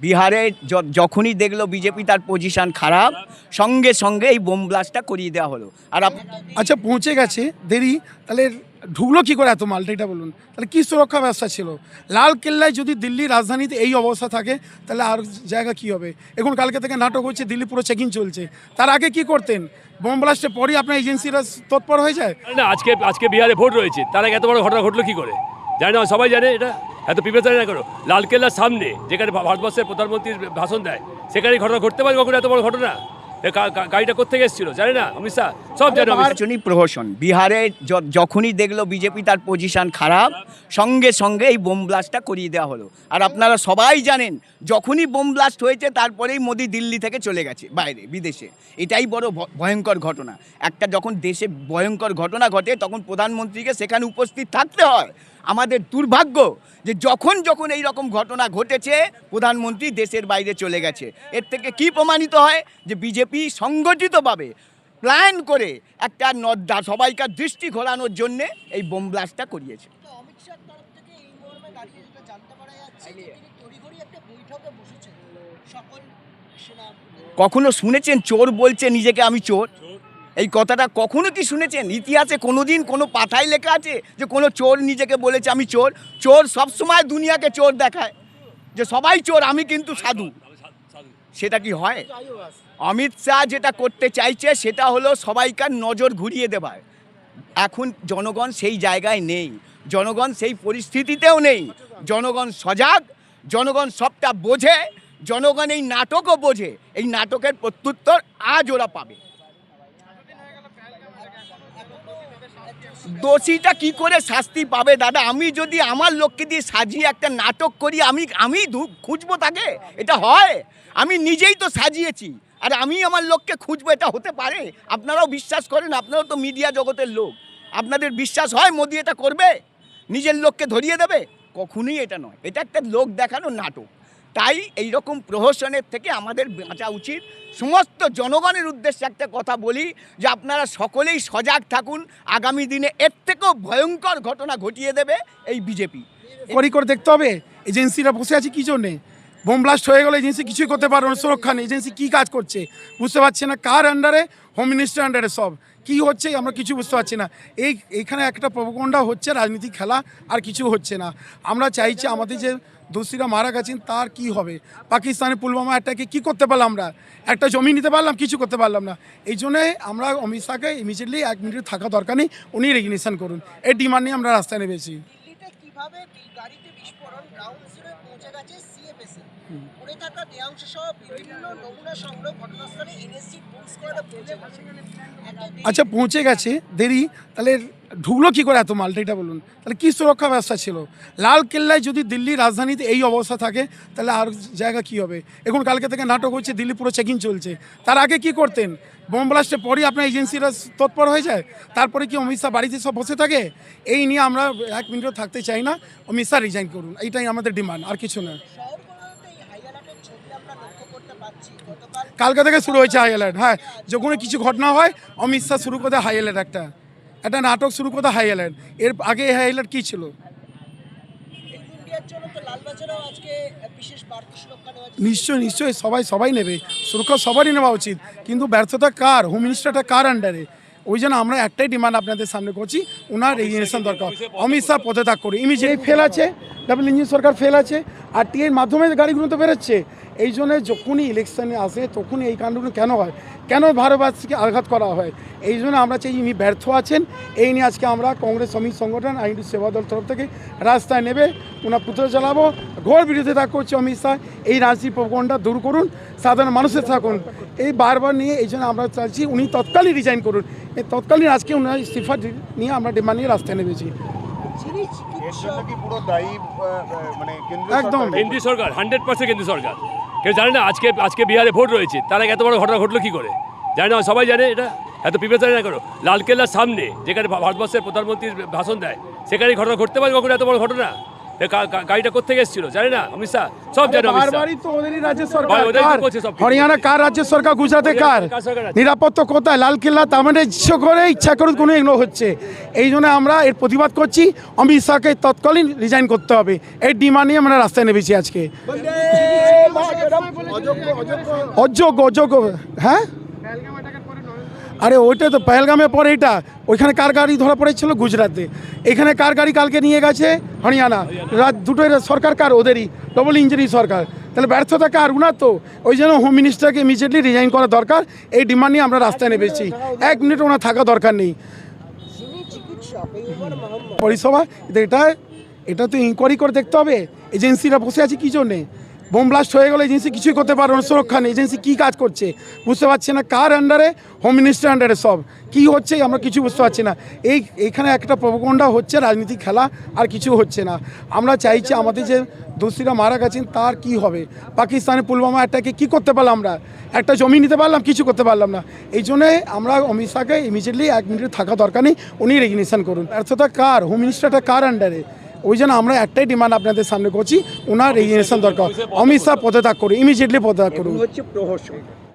বিহারে য- যখনই দেখল বিজেপি তার পজিশন খারাপ সঙ্গে সঙ্গে এই বোম ব্লাস্টটা করিয়ে দেওয়া হলো। আর আপ- আচ্ছা পৌঁছে গেছে দেরি তাহলে ঢুকলো কি করে এত মালটা এটা বলুন। তাহলে কি সুরক্ষা ব্যবস্থা ছিল? লাল কেল্লায় যদি দিল্লি রাজধানীতে এই অবস্থা থাকে তাহলে আর জায়গা কি হবে? এখন কালকে থেকে নাটক হচ্ছে দিল্লি পুরো চেকিং চলছে। তার আগে কি করতেন? বোম ব্লাস্টের পরই আপনার এজেন্সিরা তৎপর হয়ে যায়? না আজকে আজকে বিহারে ভোট রয়েছে। তার আগে এত বড় ঘটনা ঘটলো কি করে? জানি না সবাই জানে এটা। এত প্রিপারেশন না করো। লালকেল্লার সামনে যেখানে ভারতবর্ষের প্রধানমন্ত্রীর ভাষণ দেয়, সেখানে ঘটনা ঘটতে পারে কখনো এত বড় ঘটনা? গাড়িটা কোথেকে এসেছিল? জানে না, অমিত শাহ? সব নির্বাচনী প্রহসন। বিহারে যখনই দেখল বিজেপি তার পজিশন খারাপ সঙ্গে সঙ্গে এই বোম ব্লাস্টটা করিয়ে দেওয়া হলো। আর আপনারা সবাই জানেন যখনই বোম ব্লাস্ট হয়েছে তারপরেই মোদি দিল্লি থেকে চলে গেছে বাইরে বিদেশে। এটাই বড় ভয়ঙ্কর ঘটনা। একটা যখন দেশে ভয়ঙ্কর ঘটনা ঘটে তখন প্রধানমন্ত্রীকে সেখানে উপস্থিত থাকতে হয়। আমাদের দুর্ভাগ্য যে যখন যখন এই রকম ঘটনা ঘটেছে প্রধানমন্ত্রী দেশের বাইরে চলে গেছে। এর থেকে কি প্রমাণিত হয়? যে বিজেপি সংগঠিতভাবে প্ল্যান করে একটা নদ্দা সবাইকার দৃষ্টি ঘোরানোর জন্যে এই বোম ব্লাস্টটা করিয়েছে। কখনো শুনেছেন চোর বলছে নিজেকে আমি চোর? এই কথাটা কখনো কি শুনেছেন? ইতিহাসে কোনোদিন কোনো পাতায় লেখা আছে যে কোনো চোর নিজেকে বলেছে আমি চোর? চোর সবসময় দুনিয়াকে চোর দেখায়। যে সবাই চোর আমি কিন্তু সাধু। সেটা কি হয়? অমিত শাহ যেটা করতে চাইছে সেটা হলো সবাইকার নজর ঘুরিয়ে দেবার। এখন জনগণ সেই জায়গায় নেই। জনগণ সেই পরিস্থিতিতেও নেই। জনগণ সজাগ জনগণ সবটা বোঝে জনগণ এই নাটকও বোঝে। এই নাটকের প্রত্যুত্তর আজ ওরা পাবে। দোষীটা কি করে শাস্তি পাবে, দাদা? আমি যদি আমার লোককে দিয়ে সাজিয়ে একটা নাটক করি, আমি আমি খুঁজবো তাকে? এটা হয়। আমি নিজেই তো সাজিয়েছি। আর আমি আমার লোককে খুঁজবো, এটা হতে পারে? আপনারাও বিশ্বাস করেন, আপনারাও তো মিডিয়া জগতের লোক। আপনাদের বিশ্বাস হয় মোদি এটা করবে? নিজের লোককে ধরিয়ে দেবে? কখনোই এটা নয়। এটা একটা লোক দেখানো নাটক। তাই এই রকম প্রহসনের থেকে আমাদের বাঁচা উচিত। সমস্ত জনগণের উদ্দেশ্যে একটা কথা বলি যে আপনারা সকলেই সজাগ থাকুন, আগামী দিনে এর থেকেও ভয়ঙ্কর ঘটনা ঘটিয়ে দেবে এই বিজেপি। করি করে দেখতে হবে, এজেন্সিরা বসে আছে কি জন্যে? বোম ব্লাস্ট হয়ে গেলে এজেন্সি কিছুই করতে পারবে না, সুরক্ষা নেই, এজেন্সি কী কাজ করছে? বুঝতে পারছে না কার আন্ডারে হোম মিনিস্টার আন্ডারে সব। কি হচ্ছে আমরা কিছু বুঝতে পারছি না। এই, এইখানে একটা প্রবকণ্ডা হচ্ছে রাজনীতি খেলা, আর কিছু হচ্ছে না। আমরা চাইছি আমাদের যে দোষীরা মারা গেছেন, তার কি হবে? পাকিস্তানে পুলওয়ামা অ্যাটাকে কি করতে পারলাম আমরা? একটা জমি নিতে পারলাম, কিছু করতে পারলাম না। এই জন্যে আমরা অমিত শাহকে ইমিডিয়েটলি এক মিনিট থাকা দরকার নেই, উনি রেগুলেশন করুন। এই ডিমান্ড নিয়ে আমরা রাস্তায় নেমেছি। দিল্লিতে কীভাবে বি- গাড়িতে বিস্ফোরণ গ্রাউন্ড জিরোয় পৌঁছে গেছে সিএফএসএ পড়ে থাকা দেহাংশ সহ বিভিন্ন নমুনা সংগ্রহ ঘটনাস্থলে এনএসসি বুক স্কোয়াডে পৌঁছে গেছে। আচ্ছা পৌঁছে গেছে। দেরি। তাহলে ঢুকলো কি করে এত মালটা এটা বলুন। তাহলে কি সুরক্ষা ব্যবস্থা ছিল? লাল কেল্লায় যদি দিল্লি রাজধানীতে এই অবস্থা থাকে তাহলে আর জায়গা কি হবে? এখন কালকে থেকে নাটক হচ্ছে দিল্লি পুরো চেকিং চলছে। তার আগে কি করতেন? বোম ব্লাস্টের পরই আপনার এজেন্সিরা তৎপর হয়ে যায়। তারপরে কি অমিত শাহ বাড়িতে সব বসে থাকে? এই নিয়ে আমরা এক মিনিটও থাকতে চাই না। অমিত শাহ রিজাইন করুন। এইটাই আমাদের ডিমান্ড আর কিছু না। কালকে থেকে শুরু হয়েছে হাই অ্যালার্ট হ্যাঁ যখন কিছু ঘটনা হয়, অমিত শাহ শুরু করতে হাই অ্যালার্ট একটা। একটা নাটক শুরু করতে হাই অ্যালার্ট এর আগে হাই অ্যালার্ট কী ছিল? নিশ্চয়ই নিশ্চয়ই সবাই সবাই নেবে। সুরক্ষা সবারই নেওয়া উচিত। কিন্তু ব্যর্থতা কার? হোম মিনিস্টারটা কার আন্ডারে ওই জন্য আমরা একটাই ডিমান্ড আপনাদের সামনে করছি ওনার রেজিগনেশন দরকার। অমিত শাহ পদত্যাগ করে ইমিজিয়েট ফেল আছে ডাবল ইঞ্জিন সরকার ফেল আছে আর টিএর মাধ্যমে গাড়িগুলো তো বেরোচ্ছে। এই জন্য যখনই ইলেকশানে আসে তখনই এই কাণ্ডগুলো কেন হয়? কেন ভারতবাসীকে আঘাত করা হয়? এই জন্য আমরা চাই ইনি ব্যর্থ আছেন। এই নিয়ে আজকে আমরা কংগ্রেস শ্রমিক সংগঠন আইন সেবা দল তরফ থেকে রাস্তায় নেবে ওনার পুত্র চালাবো ঘোর বিরোধিতা করছে অমিত শাহ। এই রাজনীতি প্রকরণটা দূর করুন সাধারণ মানুষের থাকুন। এই বারবার নিয়ে এই জন্য আমরা চাইছি উনি তৎকালীন রিজাইন করুন। এই তৎকালীন আজকে ওনার ইস্তিফা নিয়ে আমরা ডিমান্ড নিয়ে রাস্তায় নেমেছি মানে একদম। কেন্দ্রীয় সরকার হান্ড্রেড পার্সেন্ট কেন্দ্রীয় সরকার। কেউ জানে না আজকে আজকে বিহারে ভোট রয়েছে। তার আগে এত বড় ঘটনা ঘটলো কি করে? জানে না সবাই জানে এটা? এত প্রিপারেশন না করো। লালকেল্লার সামনে যেখানে ভারতবর্ষের প্রধানমন্ত্রীর ভাষণ দেয় সেখানে ঘটনা ঘটতে পারে কখনো এত বড় ঘটনা? গাড়িটা কোথেকে এসেছিল? জানে না অমিত শাহ? সব জানে বারবারই তো ওদেরই রাজ্য সরকার। হরিয়ানা কার রাজ্য সরকার? গুজরাটে কার? নিরাপত্তা কোথায়? লালকেল্লা তার মানে ইচ্ছে করে ইচ্ছা করে কোনো এগুলো হচ্ছে। এই জন্য আমরা এর প্রতিবাদ করছি। অমিত শাহকে তৎকালীন রিজাইন করতে হবে। এই ডিমান্ড নিয়ে আমরা রাস্তায় নেমেছি আজকে। অযোগ্য অযোগ্য হ্যাঁ? আরে ওইটা তো পেহেলগামে পরে এটা। ওইখানে কার গাড়ি ধরা পড়েছিল? গুজরাতে এখানে কার গাড়ি কালকে নিয়ে গেছে? হরিয়ানা। রাত দুটোই সরকার কার? ওদেরই। ডবল ইঞ্জিনি সরকার। তাহলে ব্যর্থতা কার? উনার তো। ওই জন্য হোম মিনিস্টারকে ইমিডিয়েটলি রিজাইন করা দরকার। এই ডিমান্ড নিয়ে আমরা রাস্তায় নেমেছি। এক মিনিট ওনার থাকা দরকার নেই। পরিষেবা? এটা এটা তো ইনকোয়ারি করে দেখতে হবে। এজেন্সিরা বসে আছে কী জন্যে? বোম ব্লাস্ট হয়ে গেলে এজেন্সি কিছুই করতে পারবে না, সুরক্ষা নেই। এজেন্সি কী কাজ করছে? বুঝতে পারছি না, কার আন্ডারে হোম মিনিস্টার আন্ডারে সব। কি হচ্ছে আমরা কিছু বুঝতে পারছি না। এই, এইখানে একটা প্রবকণ্ডা হচ্ছে রাজনীতি খেলা, আর কিছু হচ্ছে না। আমরা চাইছি আমাদের যে দোষীরা মারা গেছেন, তার কি হবে? পাকিস্তানে পুলওয়ামা অ্যাটাকে কী করতে পারলাম আমরা? একটা জমি নিতে পারলাম, কিছু করতে পারলাম না। এই জন্যে আমরা অমিত শাহকে ইমিডিয়েটলি এক মিনিট থাকা দরকার নেই, উনি রেজিগনেশন করুন। ব্যর্থতা কার? হোম মিনিস্টারটা কার আন্ডারে ওই জন্য আমরা একটাই ডিমান্ড আপনাদের সামনে করছি, ওনার রেজিগনেশন দরকার। অমিত শাহ পদত্যাগ করুন ইমিডিয়েটলি পদত্যাগ করুন। হচ্ছে প্রহসন।